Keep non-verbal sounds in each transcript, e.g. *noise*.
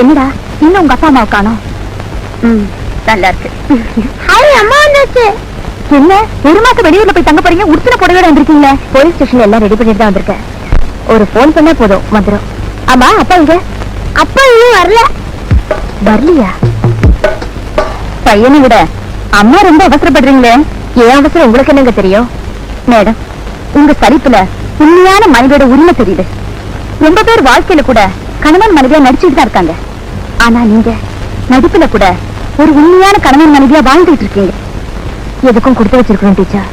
என்னடா? இன்னும் உங்க அப்பா அம்மாவை காணோம். ம் நல்லா இருக்கு. ஹாய் அம்மா வந்தாச்சு என்ன? ஒரு மாசம் வெளியூர்ல போய் தங்க போறீங்க? உடுத்தின புடவையோட வந்திருக்கீங்களே. போலீஸ் ஸ்டேஷன்ல எல்லாம் ரெடி பண்ணிட்டு தான் வந்திருக்கேன். ஒரு ஃபோன் பண்ணா போதும் வந்துடும் ஆமா அப்பா இங்க அப்பா இன்னும் வரல. வரலையா? பையனை விட அம்மா ரொம்ப அவசரப்படுறீங்களே. ஏன் அவசரம்? உங்களுக்கு என்னங்க தெரியும்? மேடம் உங்க சரிப்புல உண்மையான மனிதோட உரிமை தெரியுது. ரொம்ப பேர் வாழ்க்கையில கூட கணவன் மனைவியா நடிச்சுட்டு தான் இருக்காங்க. ஆனா நீங்க நடிப்புல கூட ஒரு உண்மையான கணவன் மனைவியா வாழ்ந்துட்டு இருக்கீங்க. எதுக்கும் கொடுத்து வச்சிருக்கணும் டீச்சர்.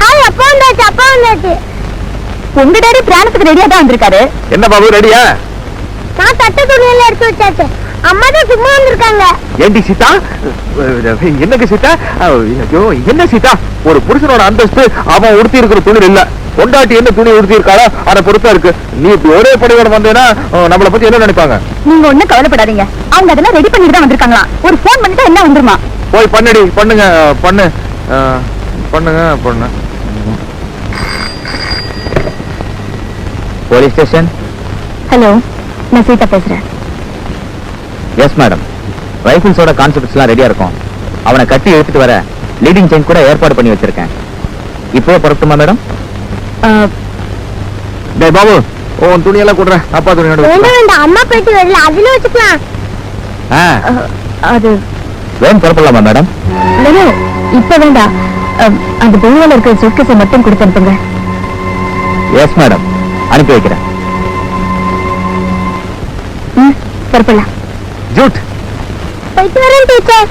ஹாய் அப்பா வந்தாச்சு அப்பா வந்தாச்சு. உங்க டேடி பிராணத்துக்கு ரெடியா தான் வந்திருக்காரு. என்ன பாபு ரெடியா நான் தட்ட துணியில எடுத்து வச்சாச்சு. அம்மா தான் சும்மா வந்திருக்காங்க. ஏண்டி சீதா? என்னங்க சீதா? ஐயோ என்ன சீதா? ஒரு புருஷனோட அந்தஸ்து அவன் உடுத்தி இருக்கிற துணி இல்ல. பொண்டாட்டி என்ன துணி உடுத்தி இருக்காளோ அதை பொறுத்தா இருக்கு. நீ இப்படி ஒரே படையோட வந்தேன்னா நம்மளை பத்தி என்ன நினைப்பாங்க? நீங்க ஒண்ணும் கவலைப்படாதீங்க. அவங்க அதெல்லாம் ரெடி பண்ணிட்டு தான் வந்திருக்காங்களா? ஒரு ஃபோன் பண்ணிட்டா என்ன வந்துருமா? போய் பண்ணுடி பண்ணுங்க பண்ணு. பண்ணுங்க பண்ணு. போலீஸ் ஸ்டேஷன் ஹலோ நான் சீதா பேசுறேன். எஸ் மேடம் ரைபிள்ஸோட கான்செப்ட்ஸ்லாம் ரெடியா இருக்கும். அவனை கட்டி எடுத்துட்டு வர லீடிங் செயின் கூட ஏற்பாடு பண்ணி வச்சிருக்கேன். இப்போ புறப்பட்டுமா மேடம் டேய் பாபு உன் துணியெல்லாம் கொடுறேன். அப்பா வச்சுக்கோ. வேண்டாம் அம்மா போயிட்டு வரல. அதுல வச்சுக்கலாம். அது வேன் புறப்படலாமா மேடம்? இல்லையா இப்ப வேண்டாம். அந்த பொங்கல இருக்கிற சுட்கேஸை மட்டும் கொடுத்து அனுப்புங்க. எஸ் மேடம் அனுப்பி வைக்கிறேன். ம் புறப்படலாம் ஜூட். போயிட்டு வரேன் டீச்சர்.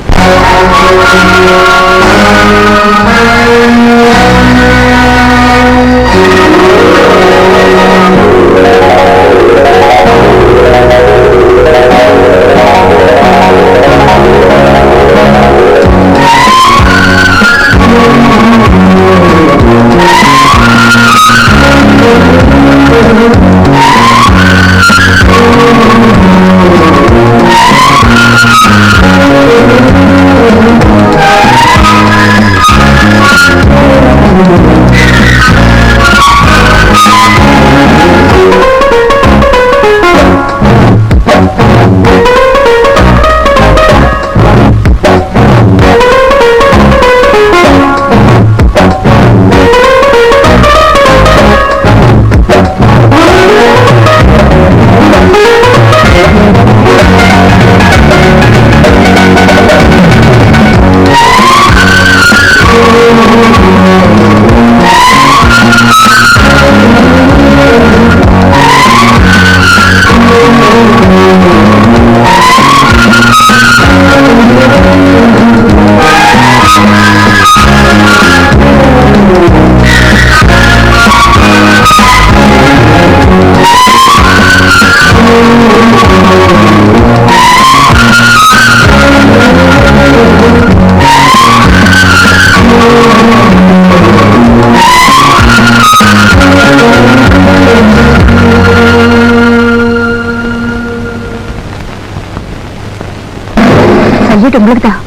சல்யூட் உங்களுக்கு தான்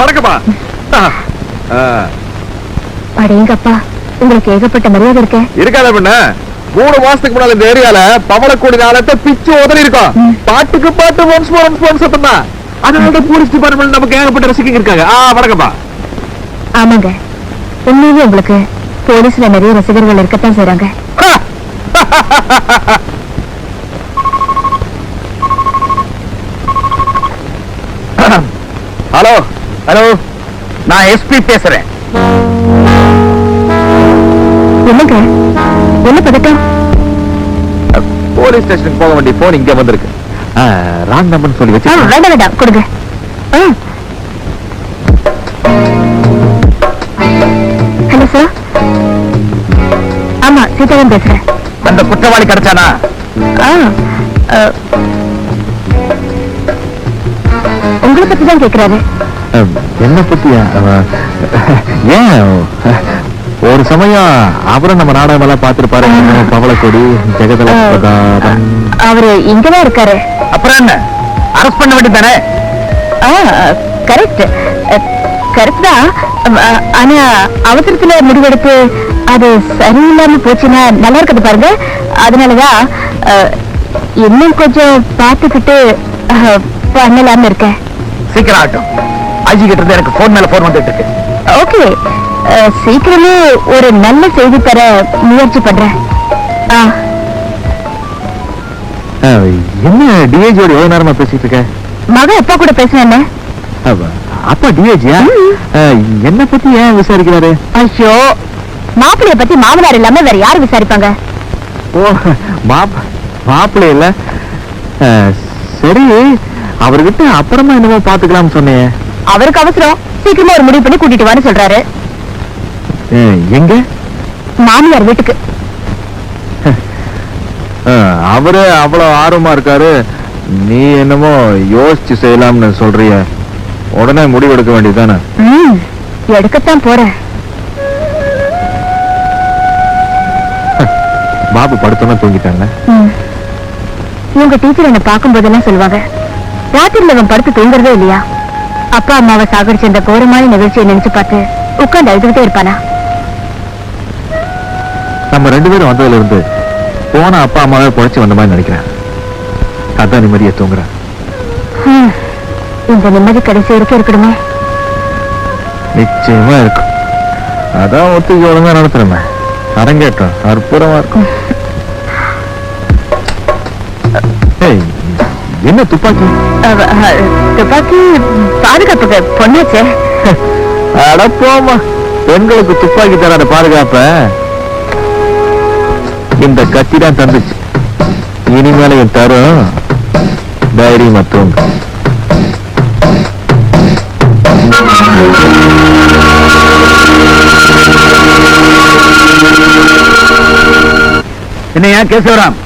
வணக்கம்மா. அடேங்கப்பா உங்களுக்கு ஏகப்பட்ட மரியாதை இருக்கே. இருக்காத பண்ண. மூணு மாசத்துக்கு முன்னால இந்த ஏரியால பவளக்கோடி நாளத்தை பிச்சு உதறி இருக்கோம். பாட்டுக்கு பாட்டு ஒன்ஸ் மோர் ஒன்ஸ் மோர் சத்தம் தான். அதனால போலீஸ் டிபார்ட்மெண்ட் நமக்கு ஏகப்பட்ட ரசிகங்க இருக்காங்க. ஆ வணக்கம்மா. ஆமாங்க. உண்மையிலேயே உங்களுக்கு போலீஸ்ல நிறைய ரசிகர்கள் இருக்கத்தான் செய்றாங்க. *laughs* ஹலோ ஹலோ நான் எஸ்பி பேசுறேன். என்னங்க? என்ன பதட்டம்? போலீஸ் ஸ்டேஷனுக்கு போக வேண்டிய போன் இங்க வந்திருக்கு. ராங் நம்பர் சொல்லி வச்சு வேண்டாம் வேண்டாம் கொடுங்க. ஹலோ சார் ஆமா சீதாராம் பேசுறேன். அந்த குற்றவாளி கிடைச்சானா. உங்களை பத்தி தான் கேக்குறாரு. என்ன பத்தியா ஏன்? ஒரு சமயம் அவரும் நம்ம நாடகம் எல்லாம் பார்த்திருப்பாரு பவளக்கொடி ஜெகதல அவரு இங்கதான் இருக்காரு. அப்புறம் என்ன? அரெஸ்ட் பண்ண வேண்டியதானே கரெக்ட் கரெக்ட் தான். ஆனா அவசரத்துல முடிவெடுத்து அது சரியில்லாம போச்சுன்னா நல்லா இருக்குது பாருங்க. அதனாலதான் இன்னும் கொஞ்சம் பார்த்துக்கிட்டு பண்ணலாம்னு இருக்கேன். சீக்கிரம் ஆகட்டும் ஐஜி கிட்ட இருந்து எனக்கு போன் மேல போன் வந்துட்டு இருக்கு. ஓகே சீக்கிரமே ஒரு நல்ல செய்தி தர முயற்சி பண்றேன். என்ன டிஏஜியோட எவ்வளவு நேரமா பேசிட்டு இருக்க? மக அப்பா கூட பேசுனேன். அப்பா டிஏஜியா என்ன பத்தி ஏன் விசாரிக்கிறாரு? ஐயோ மாப்பிளைய பத்தி மாமனார் இல்லாம வேற யாரு விசாரிப்பாங்க? ஓ மாப் மாப்பிள்ளை இல்ல? சரி அவர்கிட்ட அப்புறமா என்னமோ பாத்துக்கலாம்னு சொன்னேன். அவருக்கு அவசரம். சீக்கிரமா ஒரு முடிவு பண்ணி கூட்டிட்டு வான்னு சொல்றாரு. எங்க? மாமியார் வீட்டுக்கு. அவரு அவ்வளவு ஆர்வமா இருக்காரு. நீ என்னமோ யோசிச்சு செய்யலாம்னு சொல்றிய. உடனே முடிவெடுக்க வேண்டியதுதானே? ம் எடுக்கத்தான் போறேன். பாபு படுத்தோன்னா தூங்கிட்டாங்க. இவங்க டீச்சர் என்ன பார்க்கும் போதெல்லாம் சொல்லுவாங்க. ராத்திரில அவன் படுத்து தூங்குறதே இல்லையா? அப்பா அம்மாவை சாகடிச்ச இந்த கோரமான நிகழ்ச்சியை நினைச்சு பார்த்து உட்கார்ந்து அழுதுகிட்டே இருப்பானா? நம்ம ரெண்டு பேரும் வந்ததுல இருந்து போன அப்பா அம்மாவே பொழைச்சு வந்த மாதிரி நினைக்கிறேன். அதான் நிம்மதியை தூங்குறேன். இந்த நிம்மதி கடைசி வரைக்கும் இருக்கணுமே நிச்சயமா இருக்கும். அதான் ஒத்துக்கி ஒழுங்கா நடத்துறமே. அரங்கேற்றம் அற்புதமா இருக்கும். என்ன துப்பாக்கி? துப்பாக்கி பாதுகாப்புக்கு பொண்ணாச்சே. *laughs* அடப்போமா பெண்களுக்கு துப்பாக்கி தராத பாதுகாப்ப? இந்த கத்தி தான் தந்துச்சு. இனிமேலையும் தரும் தைரியமா தூங்கு. என்னையா கேசவராம்?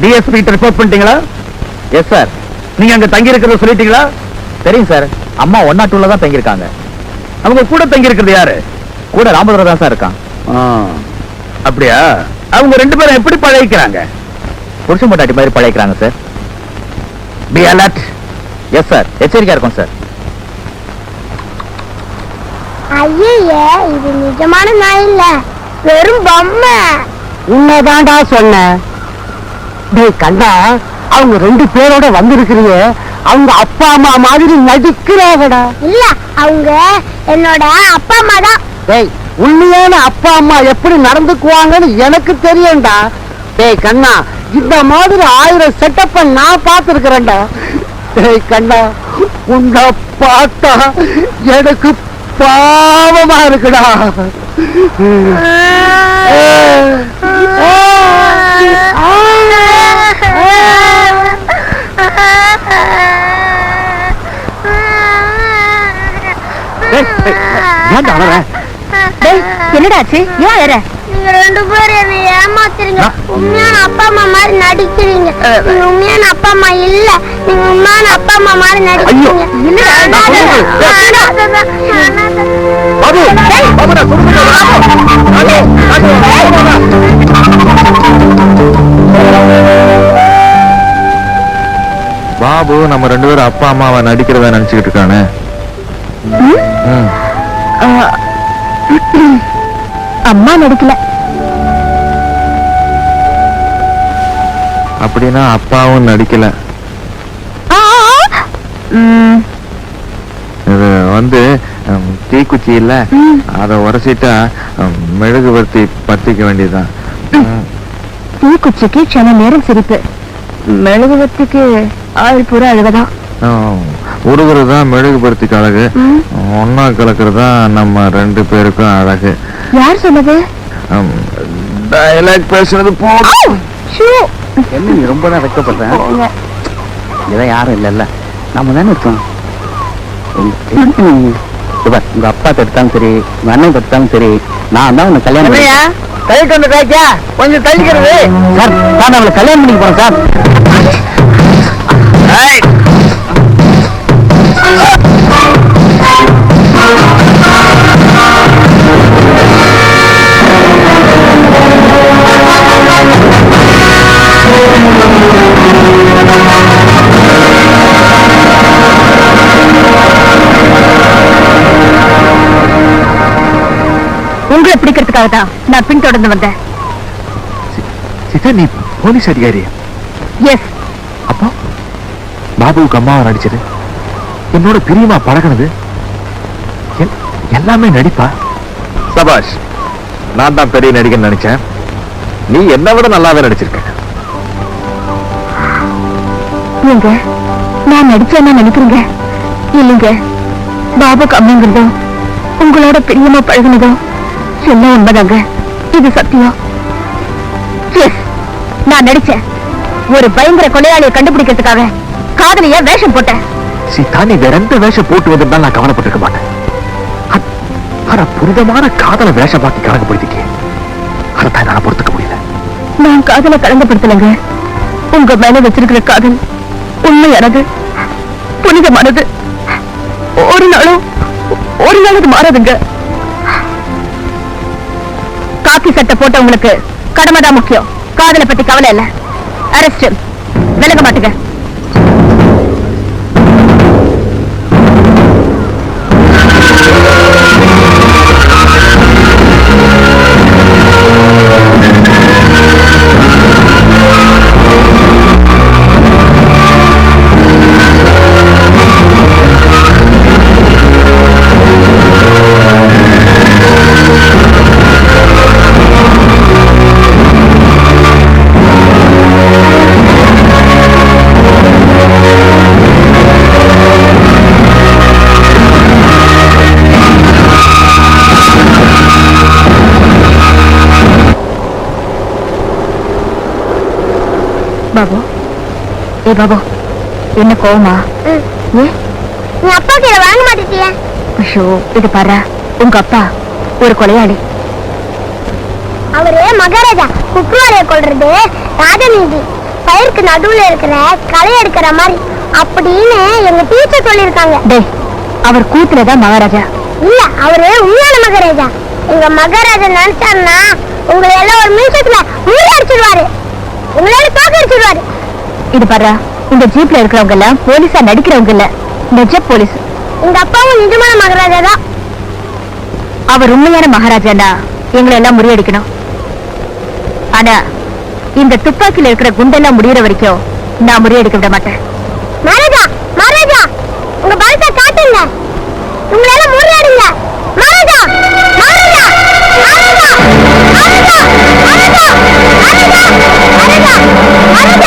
டிஎஸ்பி ரிப்போர்ட் பண்ணிட்டீங்களா? எஸ் சார் நீங்க அங்க தங்கி இருக்கிறத சொல்லிட்டீங்களா? தெரியும் சார் அம்மா ஒன் நாட் டூல தான் தங்கி இருக்காங்க அவங்க கூட தங்கி இருக்கிறது யாரு? கூட ராமதுரை தான் சார் இருக்கான். அப்படியா? அவங்க ரெண்டு பேரும் எப்படி பழகிக்கிறாங்க? புருஷன் பொட்டாட்டி மாதிரி பழகிக்கிறாங்க sir be alert yes sir எச்சரிக்கையா இருக்கும் சார் ஐயே இது நிஜமான நாய் இல்ல. வெறும் பொம்மை. உண்மைதான்டா சொன்னேன். டேய் கண்ணா அவங்க ரெண்டு பேரோட வந்திருக்கிறீங்க. அவங்க அப்பா அம்மா மாதிரி நடிக்கிறாங்கடா. இல்ல அவங்க என்னோட அப்பா அம்மா தான். டேய் உண்மையான அப்பா அம்மா எப்படி நடந்துக்குவாங்கன்னு எனக்கு தெரியும்டா. டேய் கண்ணா இந்த மாதிரி ஆயிரம் செட்டப்ப நான் பார்த்துருக்கிறேன்டா. டேய் கண்ணா உன்னை பார்த்தா எனக்கு பாவமா இருக்குடா. ஏய், ஏய், ஏன்டா அழற? டேய் என்னடா ஆச்சு? ஏன் நீங்க ரெண்டு பேரும் என்னை ஏமாத்துறீங்க. உண்மையான அப்பா அம்மா மாதிரி நடிக்கிறீங்க. நீங்க உண்மையான அப்பா அம்மா இல்ல. நீங்க உண்மையான அப்பா அம்மா மாதிரி நடிக்கிறீங்க. பாபு பாபு நான் பாபு, நம்ம ரெண்டு பேரும் அப்பா அம்மாவை நடிக்கிறதா நினைச்சுக்கிட்டு இருக்கானே. அம்மா நடிக்கல. அப்படின்னா அப்பாவும் நடிக்கல. இது வந்து ம், தீக்குச்சி இல்ல. அதை உரசிட்டா ம், மெழுகுவர்த்தி பத்திக்க வேண்டியதுதான். ம். தீக்குச்சிக்கு க்ஷண நேரம் சிரிப்பு. மெழுகுவத்துக்கு ஆள் பூரா அழுவதான் உருகுறது தான் மெழுகுபடுத்திக்கு அழகு. ம். ஒன்னா கலக்கிறது தான் நம்ம ரெண்டு பேருக்கும் அழகு. யார் சொன்னது? டயலாக் பேசுறது போ! என்ன நீ ரொம்ப தான் வெக்கப்படுறேன். இதான் யாரும் இல்லைல்ல. நாம தானே இருக்கோம். உங்க- அப்பா தடுத்தாலும் சரி உங்க அண்ணன் தடுத்தாலும் சரி நான் தான் உன்னை கல்யாணம் கைட்டு வந்து கொஞ்சம் தள்ளிக்கிறது. சார் நான் அவளை கல்யாணம் பண்ணிக்க போறேன் சார். உங்களை பிடிக்கிறதுக்காக தான் நான் பின்தொடர்ந்து வந்தேன். சீதா நீ போலீஸ் அதிகாரி. எஸ் பாபுவுக்கு அம்மாவை நடிச்சது. என்னோட பிரியமா பழகினது. எல்- எல்லாமே நடிப்பா? சபாஷ் நான் தான் பெரிய நடிகன் நினைச்சேன். நீ என்னை விட நல்லாவே நடிச்சிருக்க. நீங்க நான் நடிச்சேன்னு நினைக்கிறீங்க இல்லைங்க பாபு கம்மிங்கிறதோ உங்களோட பிரியமா பழகுனதோ எல்லாம் உண்மைதாங்க? இது சத்தியம். நான் நடிச்சேன். ஒரு பயங்கர கொலையாளியை கண்டுபிடிக்கிறதுக்காக காதலிய வேஷம் போட்டேன் சீதா நீ வேற எந்த வேஷம் போட்டு வந்திருந்தா நான் கவலைப்பட்டிருக்க மாட்டேன். ஆனா புனிதமான காதலை வேஷம் பார்த்து கணக்குப்படுத்திக்க அதைத்தான் நான் பொறுத்துக்க முடியல. நான் காதலை கலங்கப்படுத்தலைங்க. உங்க மேல வச்சிருக்கிற காதல் உண்மையானது புனிதமானது. ஒரு நாளும் ஒரு நாள் அது மாறாதுங்க. காக்கி சட்டை போட்டவங்களுக்கு கடமைதான் முக்கியம். காதலை பத்தி கவலை இல்ல. அரெஸ்ட் விலக மாட்டுங்க. ஏ பாபு. என்ன கோவமா? ம். ஏ நீ அப்பா கையில வாங்க மாட்டேட்டிய ஐயோ இது பாரு. உங்க அப்பா ஒரு கொலையாளி. அவரு மகாராஜா குற்றவாளியை கொள்றது ராஜநீதி. பயிருக்கு நடுவுல இருக்கிற களை எடுக்கிற மாதிரி. அப்படின்னு எங்க டீச்சர் சொல்லியிருக்காங்க. டேய் அவர் கூத்துலதான் மகாராஜா. இல்ல அவரு உண்மையான மகாராஜா. எங்க மகாராஜா நினைச்சாருன்னா உங்களை எல்லாம் ஒரு நிமிஷத்துல முள்ளி அடிச்சிடுவாரு உங்களால தோக்க அடிச்சிடுவாரு இது பாரு இந்த ஜீப்ல இருக்கிறவங்க எல்லாம் போலீஸா நடிக்கிறவங்க இல்ல. நிஜ போலீஸ். எங்க அப்பாவும் நிஜமான மகாராஜா தான். அவர் உண்மையான மகாராஜானா? எங்களை எல்லாம் முறியடிக்கணும். ஆனா இந்த துப்பாக்கில இருக்கிற குண்டெல்லாம் முடியற வரைக்கும் நான் முறியடிக்க விட மாட்டேன். மகாராஜா மகாராஜா உங்க பலத்தை காட்டுங்க. உங்களால முறியடிங்க. மகாராஜா மகாராஜா மகாராஜா மகாராஜா. あなた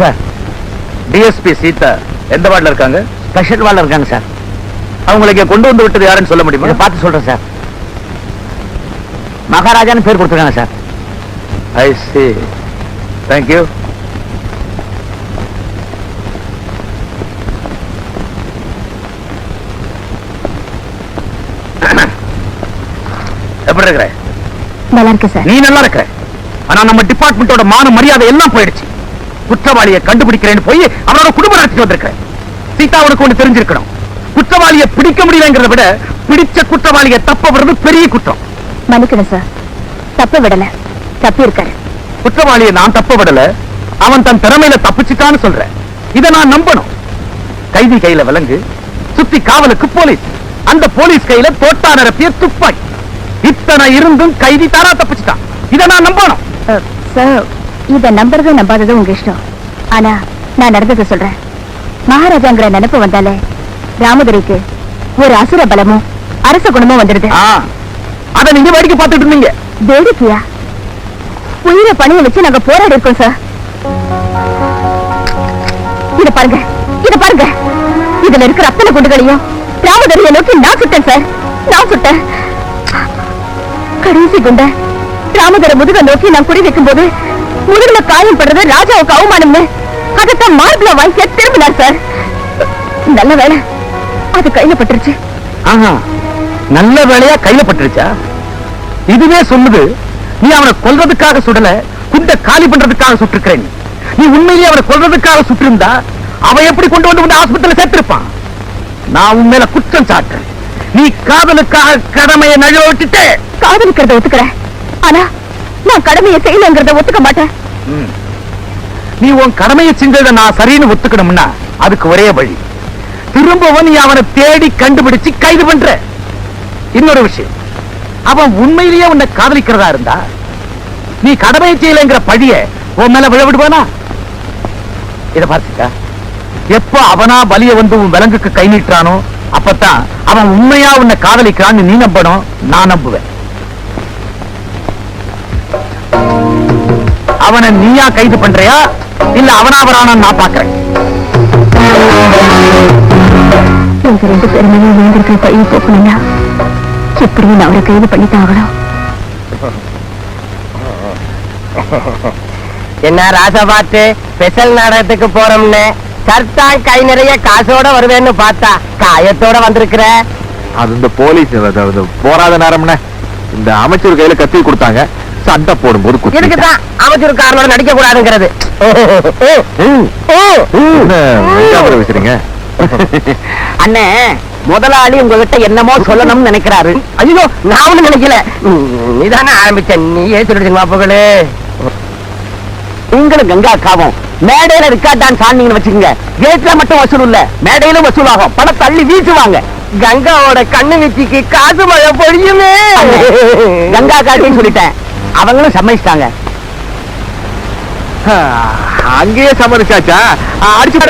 சார். டிஎஸ்பி சீதா எந்த வார்டில் இருக்காங்க? ஸ்பெஷல் வார்டில் இருக்காங்க சார். அவங்களை இங்க கொண்டு வந்து விட்டது யாருன்னு சொல்ல முடியுமா? பார்த்து சொல்றேன் சார். மகாராஜான்னு பேர் கொடுத்துருக்காங்க சார். ஐ சி தேங்க்யூ எப்படி இருக்கிற? நல்லா இருக்கு சார். நீ நல்லா இருக்க ஆனா நம்ம டிபார்ட்மெண்டோட மான மரியாதை எல்லாம் போயிடுச்சு. குற்றவாளியை கண்டுபிடிக்கிறேன்னு போய் அவனோட குடும்பம் நடத்திட்டு வந்திருக்க சீதா உனக்கு ஒண்ணு தெரிஞ்சிருக்கணும். குற்றவாளியை பிடிக்க முடியலங்கிறத விட பிடிச்ச குற்றவாளியை தப்ப விடுறது பெரிய குற்றம். மன்னிக்கணும் சார் தப்ப விடல. தப்பி இருக்காரு. குற்றவாளியை நான் தப்ப விடல. அவன் தன் திறமையில தப்பிச்சுட்டான்னு சொல்றேன். இதை நான் நம்பணும். கைதி கையில விலங்கு சுத்தி காவலுக்கு போலீஸ். அந்த போலீஸ் கையில தோட்டா நிரப்பிய துப்பாக்கி. இத்தனை இருந்தும் கைதி தாரா தப்பிச்சுட்டான். இதை நான் நம்பணும். சார் இத நம்புறதும் நம்பாததும் உங்க இஷ்டம். ஆனா நான் நடந்ததை சொல்றேன். மகாராஜாங்கிற நினைப்பு வந்தாலே ராமதுரைக்கு ஒரு அசுர பலமும் அரச குணமும் வந்துடுது ஆ, அத நீங்க வேடிக்கை பார்த்துட்டு இருந்தீங்க. வேடிக்கையா? உயிரை பணிய வச்சு நாங்க போராடி இருக்கோம் சார் இத பாருங்க இத பாருங்க. இதுல இருக்கிற அத்தனை குண்டுகளையும் ராமதரியை நோக்கி நான் சுட்டேன் சார் நான் சுட்டேன். கடைசி குண்ட ராமதர முதுக நோக்கி நான் குறி வைக்கும் போது முதுகுல காயம் படுறது ராஜாவுக்கு அவமானம்னு. அதைத்தான் மார்பிள வாங்கிய திரும்பினார் சார். நல்ல வேலை அது கையில பட்டுருச்சு. ஆஹா நல்ல வேலையா கையில பட்டுருச்சா? இதுவே சொல்லுது நீ அவனை கொல்றதுக்காக சுடல குண்ட காலி பண்றதுக்காக சுட்டிருக்கிறேன். நீ உண்மையிலேயே அவனை கொல்றதுக்காக சுட்டிருந்தா அவன் எப்படி கொண்டு வந்து ஆஸ்பத்திரியில சேர்த்திருப்பான்? நான் உன் மேல குற்றம் சாட்டுறேன். நீ காதலுக்காக கடமையை நழுவ விட்டுட்டே. காதலிக்கிறத ஒத்துக்கிறேன். ஆனா நான் கடமையை செய்யலங்கிறத ஒத்துக்க மாட்டேன். நீ உன் கடமையை செஞ்சதை நான் சரின்னு ஒத்துக்கணும்னா அதுக்கு ஒரே வழி. திரும்பவும் நீ அவனை தேடி கண்டுபிடிச்சு கைது பண்ற. இன்னொரு விஷயம். அவன் உண்மையிலேயே உன்னை காதலிக்கிறதா இருந்தா நீ கடமையை செய்யலைங்கிற பழிய உன் மேல விழ விடுவானா இத பார்த்துக்கா. எப்ப அவனா பலிய வந்து உன் விலங்குக்கு கை நீட்டுறானோ அப்பதான் அவன் உண்மையா உன்னை காதலிக்கிறான்னு நீ நம்பணும் நான் நம்புவேன். அவனை நீயா கைது பண்றியா? இல்ல அவனா வரானான்னு நான் பாக்குறேன் எங்க ரெண்டு பேருமே விழுந்திருக்கிற பையை போக்கணும்னா எப்படியும் நான் அவரை கைது பண்ணித்தான் ஆகணும் என்ன ராசா பார்த்து ஸ்பெஷல் நாடகத்துக்கு போறோம்னு? சர்தான் கை நிறைய காசோட வருவேன்னு பார்த்தா காயத்தோட வந்திருக்கிற? அது இந்த போலீஸ் போராத நேரம்னே. இந்த அமைச்சர் கையில கத்தி கொடுத்தாங்க. சண்டை போடும்போது அமைச்சருக்காரனோட நடிக்க கூடாதுங்கிறது அண்ணே முதலாளி உங்ககிட்ட என்னமோ சொல்லணும்னு நினைக்கிறாரு. ஐயோ நான் நினைக்கல. நீதானே ஆரம்பிச்ச நீயே சொல்லிடுங்க புகழு நீங்களும் கங்கா அக்காவும் மேடையில இருக்கா டான்ஸ் ஆனீங்கன்னு வச்சுக்கோங்க. கேட்ல மட்டும் வசூல் இல்ல. மேடையிலும் வசூலாகும். பணம் தள்ளி வீசுவாங்க கங்காவோட கண்ணு வீச்சிக்கு காசு மழை பொழியுமே. கங்கா காட்டின்னு சொல்லிட்டேன். அவங்களும் சம்மதிச்சிட்டாங்க. அங்கேயே சம்மதிச்சாச்சா? அடிச்சு